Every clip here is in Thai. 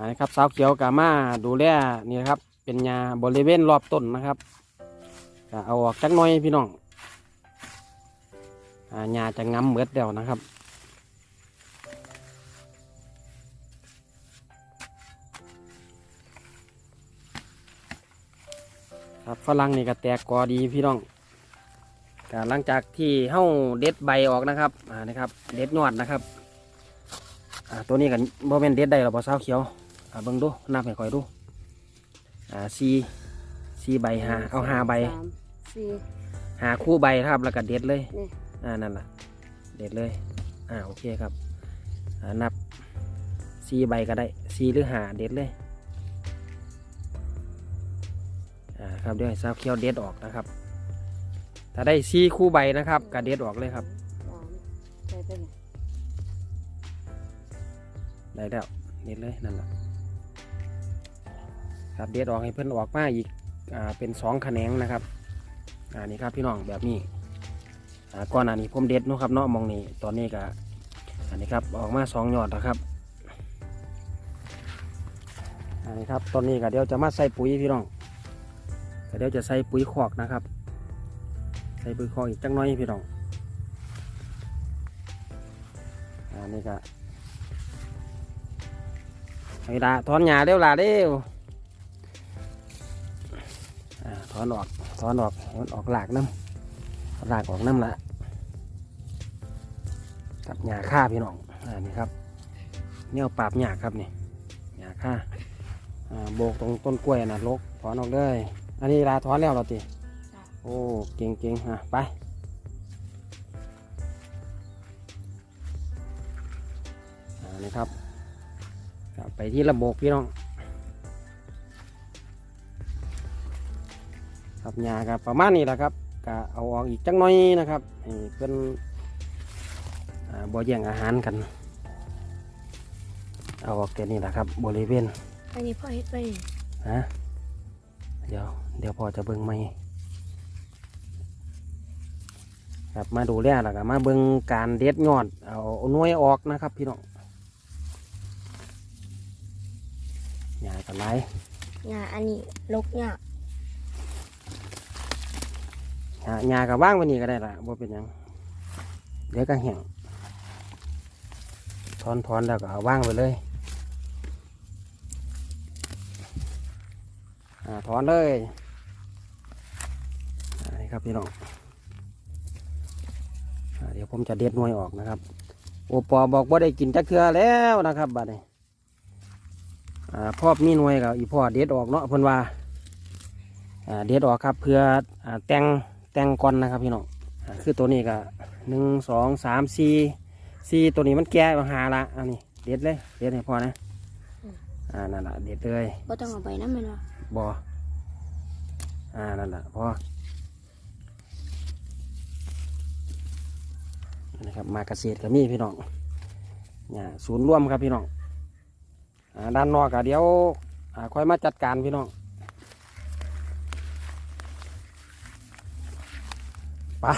อ่านะครับสาวเขียวกามาดูแลนี่นะครับ เป็นยาบริเวณรอบต้นนะครับเอาออกจักหน้อยพี่น้องอายาจะง้ำเหมือดเดียวนะครับครับฝรั่งนี่ก็แตกกอดีพี่น้องก็หลังจากที่เฮ้าเด็ดใบออกนะครับอ่านะครับ เด็ดยอดนะครับอ่าตัวนี้กันโมเมนเด็ดได้หรอปะสาเขียว อ่าเบิ่งดูนับให้ค่อยดู อ่าสี่สี่ใบหาเอาหาใบสามสี่ หาคู่ใบครับแล้วก็เด็ดเลย นี่ อ่า นั่นแหละเด็ดเลย อ่า โอเคครับ อ่า นับสี่ใบก็ได้สี่หรือหาเด็ดเลย อ่า ครับเดี๋ยวให้สาวเขียวเด็ดออกนะครับ ถ้าได้สี่คู่ใบนะครับก็เด็ดออกเลยครับ สามใส่ไปไหนได้แล้วเด็ดเลยนั่นแหละ ครับเด็ดออกให้เพิ่นออกมาอีกอ่าเป็นสองแขนงนะครับอ่านี่ครับพี่น้องแบบนี้อ่าก่อนหน้านี้ผมเด็ดนะครับเนาะมองนี่ตอนนี้ก็อันนี้ครับออกมาสองยอดแล้วครับอันนี้ครับตอนนี้ก็เดี๋ยวจะมาใส่ปุ๋ยพี่น้องก็เดี๋ยวจะใส่ปุ๋ยคอกนะครับ ใส่ปุ๋ยคอกอีกจังน้อยพี่น้องอันนี้ก็ไอ้ลาถอนหญ้าเร็วลาเร็ว ถอนออกถอนออกให้มันออกหลากน้ำเอาหลากออกน้ำละกับหญ้าค่าพี่น้องอ่านี่ครับเนี่ยปราบหญ้าครับนี่หญ้าค่าอ่าโบกตรงต้นกล้วยนะลกถอนออกเลยอันนี้ลาถอนแล้วเหราติโอ้เก่งเก่งๆอะไปอ่านี่ครับครับไปที่ระบบพี่น้อง ครับยาครับประมาณนี้แหละครับก็เอาออกอีกจังน้อยนะครับให้เพื่อนอ่าบ่แย่งอาหารกัน เอาออกแค่นี้แหละครับ บริเวณอันนี้พ่อเฮ็ดไปฮะเดี๋ยวเดี๋ยวพอจะเบิ่งไหมครับมาดูแลแล้วก็มาเบิ่งการเด็ดยอดเอาหน่วยออกนะครับพี่น้องยากันไรหญ้าอันนี้ลกหญ้า หาหญ้ากับว่างไวันนี้ก็ได้ละบ่เป็นหยัง เดี๋ยวก็แห้งถอนถอนแล้วก็เอาว่างไปเลยอถอนเลยนี่ครับพี่น้องเดี๋ยวผมจะเด็ดหน่วยออกนะครับ โอปอบอกว่าได้กินจักเทือแล้วนะครับบัดนี้อ่าพ่อมีหน่วยกับอีพ่อเด็ดออกเนาะเพิ่นว่าเด็ดออกครับเพื่ออแต่ง แตงก่อนนะครับพี่น้องอ่าคือตัวนี้ก็หนึ่งสองสามสี่สี่ตัวนี้มันแก่มาหาละอันนี้เด็ดเลยเด็ดให้พอนะอ่านั่นแหละเด็ดเลยบ่ต้องเอาไปน้ำมันวะบออ่านั่นแหละพอนะครับมาเกษตรก็มีพี่น้องเนี่ยศูนย์ร่วมครับพี่น้องอ่าด้านนอกก็เดี๋ยวอ่าค่อยมาจัดการพี่น้อง ปา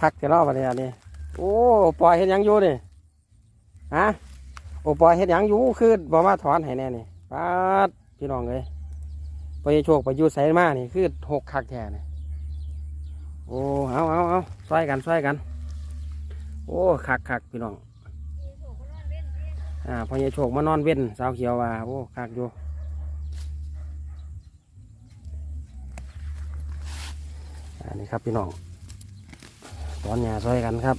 คักจะรอบอะไรอันนี้โอ้ปล่อยเห็นยังอยู่นี่ฮะโอ้ปล่อยเห็นยังอยู่คือบอกว่าถอนให้แน่นี่ปาดพี่น้องเลยไปโชคไปอยูไสมานี่คือหกคักแท้นี่โอ้เอาเอาเอาช่วยกันช่วยกัน โอ้คักคักพี่น้องอ่าพอยายโชคมานอนเว้นสาวเขียวว่าโอ้คักอยู่ นนี้ครับพี่น้องตอนหยาซอยกันครับ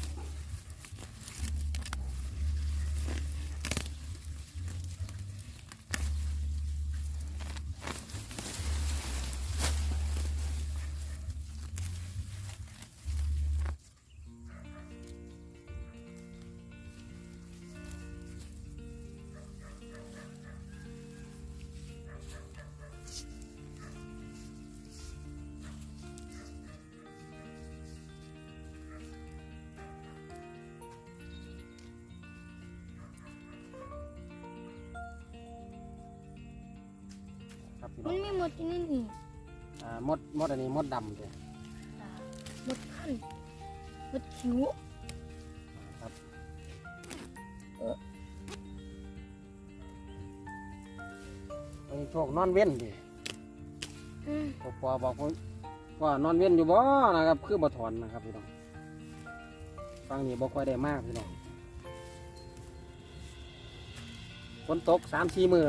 พี่น้มัอนงมีหมดที่นี่นี่อ่ามดมดอันนี้มดดำเลยหมดพันหมดคิ้วครับเออไปโชคนอนเว้นดิอืมปอปอบอกผมว่านอนเว้นอยู่บ่นะครับ คือบ่ถอนนะครับพี่น้องฟังนี่บ่ค่อยได้มากพี่น้องฝนตกสามสี่มือ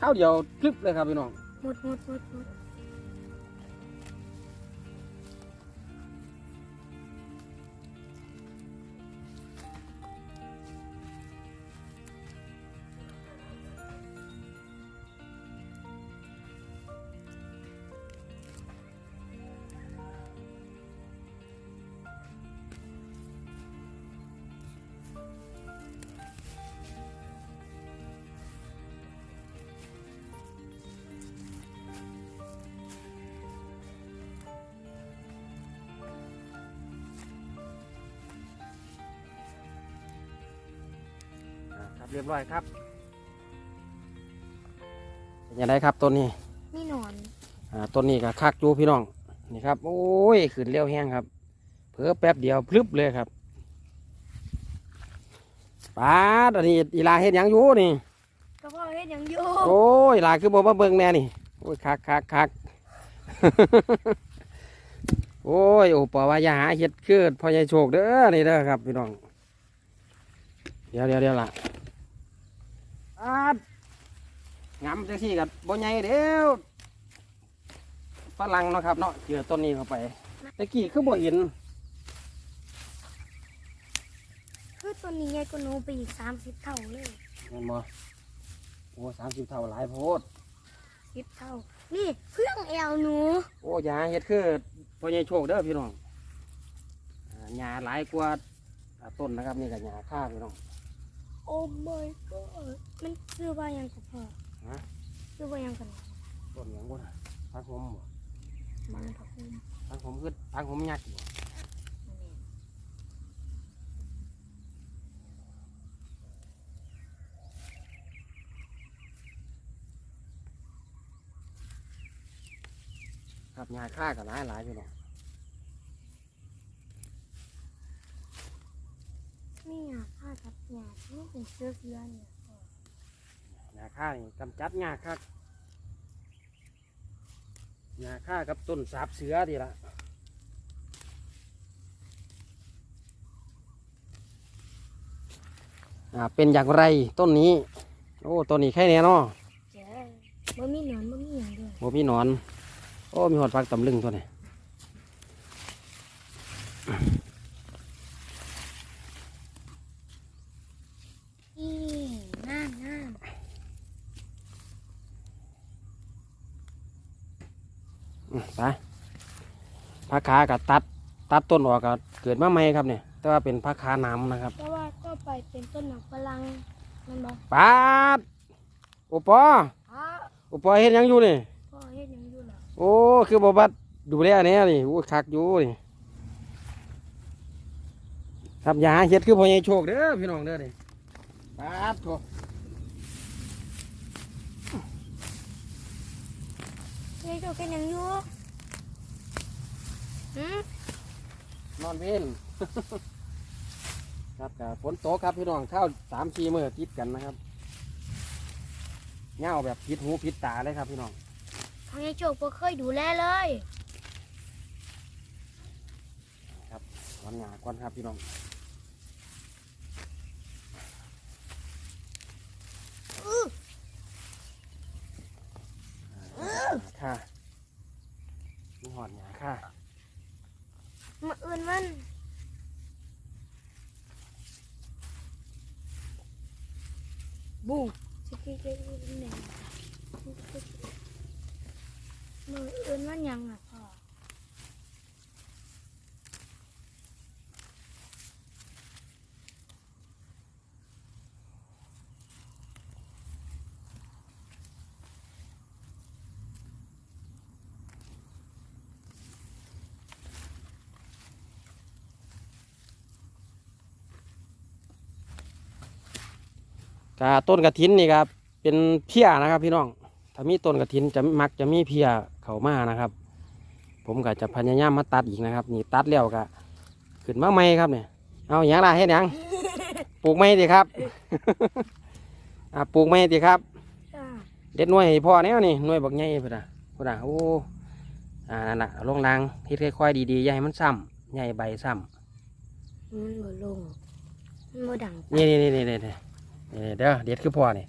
ข้าวเดียวคลิปเลยครับพี่น้อง หมดหมดหมดหมด เรียบร้อยครับเป็นยังไงครับต้นนี้มีหนอนอ่าต้นนี้ก็คักอยู่พี่น้องนี่ครับโอ้ยขึ้นเร็วแห้งครับ เพิ่แป๊บเดียวพลึบเลยครับปาดอันนี้อีลาเฮ็ดหยังอยู่นี่ก็พ่อเฮ็ดหยังอยู่โอ้ยอีลาคือบ่มาเบิ่งแน่นี่โอ้ยคักคักคัก โอ้ยโอ้ปอว่าอย่าหาเฮ็ดคือพ่อใหญ่โชคเด้อนี่เด้อครับพี่น้องเดี๋ยวเดี๋ยวเดี๋ยวล่ะ ปาดงามจังซี่กับบ่ใหญ่เด้วฝรั่งเนาะครับเนาะเจอต้นนี้เข้าไปตะกี้คือบ่เห็นคือตัวนี้ใหญ่กว่าหนูไปอีกสามสิบเท่าเลยเห็นบ่โอ้สามสิบเท่าหลายโพดสิบเท่า นี่เพื่องแอวหนู โอ้ยาเฮ็ดคือพ่อใหญ่โชคเด้อพี่น้องอ่าหญ้าหลายกว่าอ่าต้นนะครับนี่ก็หญ้าค่าพี่น้อง โอ้ my god มันคือว่าหยังกับพ่อฮะคือว่าหยังกันต้นหยังบ่น่ะทางผมบ่มันกับคุณทางผมคือทางผมยักษ์บ่ครับหญ้าค่าก็หลายหลายพี่น้อง นี่อะผ้ากับหยาดนี่เป็นเสื้อเสื้อเนี่ยพ่อหญ้าค่านี่กำจัดหญ้าคักหญ้าค่ากับต้นสาบเสือดีละอ่าเป็นอย่างไรต้นนี้ โอ้ต้นนี้แค่นี้เนาะเจ้บ่มีหนอนบ่มีหยังด้วยโอ้มีหนอน โอ้มีหอดฟักตำลึงตัวนี้ อีน้ำน้ อืมไป พักขากับตัด ตัดต้นออกกับเกิดมาใหม่ครับเนี่ย แต่ว่าเป็นพักขาหน้ำนะครับำแต่ว่าก็ไปเป็นต้นหนักฝรั่งมันบอกปาดโอปออ้าโอปอเห็นยังอยู่นี่ พ่อเฮ็ดหยังอยู่ล่ะโอ้ คือบบัดดูแลเนี่ยนี่โอ้คักอยู่นี่ครับอยาหาเฮ็ดคือพ่อใหญ่โชคเด้อพี่น้องเด้อนี่ปาดโถเฮ็ดเจ้าเป็นหยังอยู่หืม นอนเว้น ครับกับฝนตกครับพี่น้องข้าวสามชีมือติดกันนะครับเงาแบบพิดหูพิดตาเลยครับพี่น้องพ่อใหญ่โจกบ่เคยดูแลเลยถอนหงาก่อนครับพี่น้อง อื้อ หาค่ามีหอดหงาค่า มาอื่นมัน บูสิเกๆๆเนี่ยมืออื่นมันยังอะ พ่อกาต้นกระถินนี่ครับเป็นเพียนะครับ พี่น้องถ้ามีต้นกระถินจะมักจะมีเพียเขามานะครับ ผมก็จะพยายามมาตัดอีกนะครับนี่ตัดแล้วก็ขึ้นมาใหม่ครับเนี่ยเอาอย่างไรให้หยังปลูกไม้ดีครับอ่าปลูกไม้ดีครับจ้าเด็ดหน่วยให้พ่อแนวนี่หน่วยบักใหญ่พุ่นน่ะพุ่นน่ะโอ้อ่านั่นน่ะเอาลงรางเฮ็ดค่อยๆดีๆอย่าให้มันซ้ำใหญ่ใบซ้ำมันบ่ลงมันบ่ดังนี่นี่นี่นี่ นี่นี่นี่เด้อเด็ดคือพ่อนี่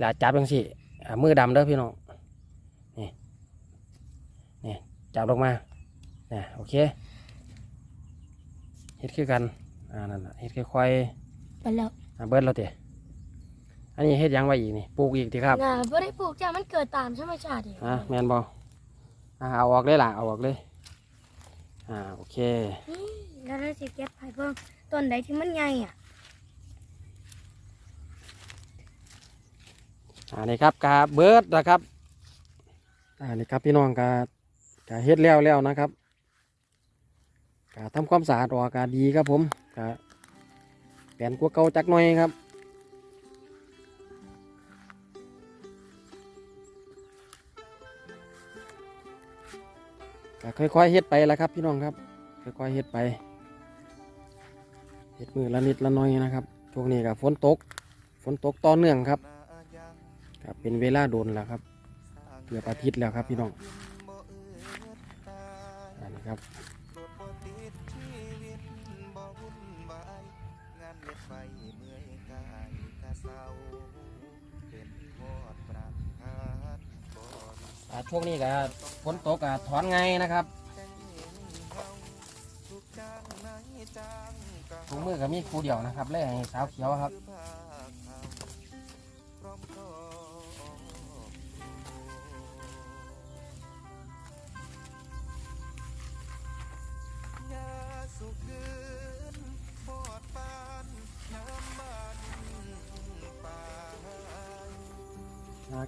หลาจับจังสิอ่ามือดำเด้อพี่น้องนี่นี่จับลงมาเนี่ยโอเคเฮ็ดคือกันอ่านั่นน่ะเฮ็ดค่อยไปแล้วๆอ่าเบิดแล้วเตะอันนี้เฮ็ดหยังไว้อีกนี่ปลูกอีกทีครับน่ะบ่ได้ปลูกจ้ามันเกิดตามธรรมชาติเองอะแมนบออ่าเอาออกเลยล่ะเอาออกเลยอ่าโอเคนี่แล้วเราสิเก็บไผ่เบิ่งต้นใดที่มันใหญ่อะ อ่านี่ครับกาเบิร์ดนะครับอ่านี่ครับพี่น้องกากาเฮ็ดแล้วแล้วนะครับกาทำความสะอาดออกกาดีครับผมกาแปลนกัวเก่าจักหน่อยครับก็ค่อยๆเฮ็ดไปแล้วครับพี่น้องครับค่อยๆเฮ็ดไปเฮ็ดมือละนิดละน้อยนะครับช่วงนี้ก็ฝนตกฝนตกต่อเนื่องครับ ครับเป็นเวลาโดนแล้วครับเกือบอาทิตย์แล้วครับพี่น้องอันนี้ครับช่วงนี้ก็ฝนตกก็ถอนไงนะครับถุงมือก็มีคู่เดียวนะครับเลยให้สาวเขียวครับ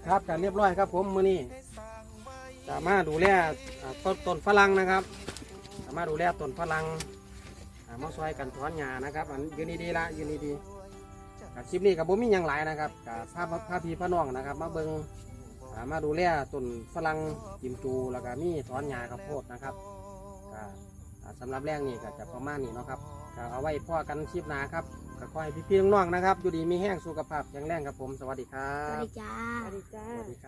นะครับการเรียบร้อยครับผมมือนี้จะมารถดูแลต้นต้นฝรั่งนะครับจะมารถดูแลต้นฝรั่งอ่ามาซอยกันถอนหญ้านะครับ อันยืนดีๆละยืนดีๆคลิปนี้กับผมมีอย่างหลายนะครับกับภาพภาพพีพระน้องนะครับ มาเบิงอ่ามาดูแลต้นฝรั่งกิมจูแล้วก็มีถอนหญ้าข้าวโพดนะครับก็อ่าสำหรับแรงนี่ก็จะประมาณนี้เนาะครับเอาไว้พ่อกันคลิปหน้าครับ ก็ขอให้พี่ๆน้องๆนะครับ อยู่ดีมีแห้งสุขภาพแข็งแรงครับผม สวัสดีครัสวัสบ ดีจ้า สวัสดีจ้าสวัสดีครับ